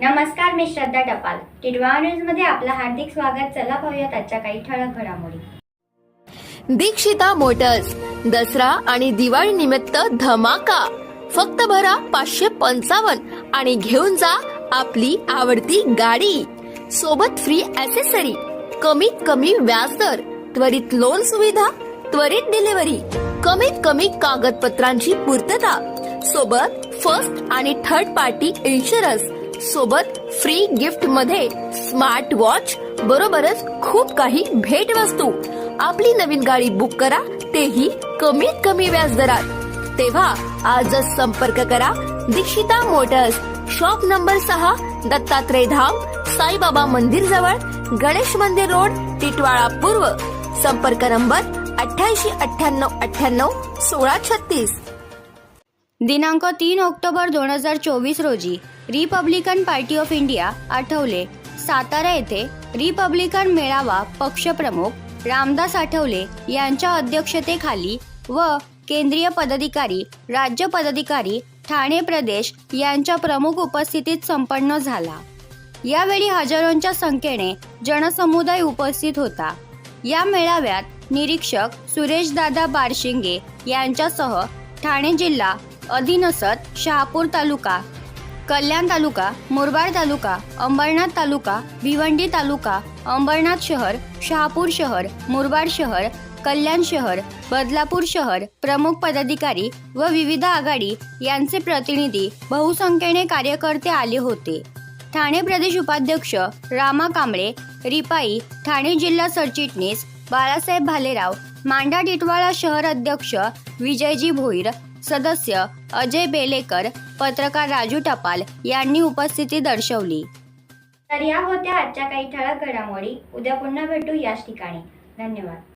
मी श्रद्धा टपाल. टिडवा न्यूजमध्ये आपलं हार्दिक स्वागत. चला पाहूयात आजच्या काही ठळक घडामोडी. दीक्षिता मोटर्स दसरा आणि दिवाळी निमित्त धमाका. फक्त भरा पाचशे पंचावन्न आणि घेऊन जा आपली आवडती गाडी. सोबत फ्री ऍसेसरी कमीत कमी व्याजदर त्वरित लोन सुविधा त्वरित डिलिव्हरी कमीत कमी कागदपत्रांची पूर्तता. सोबत फर्स्ट आणि थर्ड पार्टी इन्शुरन्स सोबत फ्री गिफ्टमध्ये स्मार्ट वॉच बरोबरच खूप काही भेट वस्तू आपली नवीन गाडी बुक करा तेही कमीत कमी व्याज दरात. तेव्हा आजच संपर्क करा दीक्षिता मोटर्स शॉप नंबर सहा दत्तात्रय धाम साईबाबा मंदिर जवळ गणेश मंदिर रोड टिटवाळा पूर्व. संपर्क नंबर अठ्याऐंशी अठ्ठ्याण्णव अठ्ठ्याण्णव सोळा छत्तीस. दिनांक तीन ऑक्टोबर दोन हजार चोवीस रोजी Republican party of India Athawale. Satara येथे रिपब्लिकन मेळावा पक्षप्रमुख रामदास आठवले यांच्या अध्यक्षतेखाली व केंद्रीय पदाधिकारी राज्य पदाधिकारी ठाणे प्रदेश यांच्या प्रमुख उपस्थितीत संपन्न झाला. यावेळी हजारोंच्या संख्येने जनसमुदाय उपस्थित होता. या मेळाव्यात निरीक्षक सुरेशदादा बारशिंगे यांच्यासह ठाणे जिल्हा अधीनसत शहापूर तालुका कल्याण तालुका मुरबाड तालुका अंबरनाथ तालुका भिवंडी तालुका अंबरनाथ शहर शहापूर शहर मुरबाड शहर कल्याण शहर बदलापूर शहर प्रमुख पदाधिकारी व विविध आघाडी यांचे प्रतिनिधी बहुसंख्येने कार्यकर्ते आले होते. ठाणे प्रदेश उपाध्यक्ष रामा कांबळे रिपाई ठाणे जिल्हा सरचिटणीस बाळासाहेब भालेराव मांडा टिटवाळा शहर अध्यक्ष विजयजी भोईर सदस्य अजय बेलेकर पत्रकार राजू टपाल यांनी उपस्थिती दर्शवली. तर या होत्या आजच्या काही ठळक घडामोडी. उद्या पुन्हा भेटू याच ठिकाणी. धन्यवाद.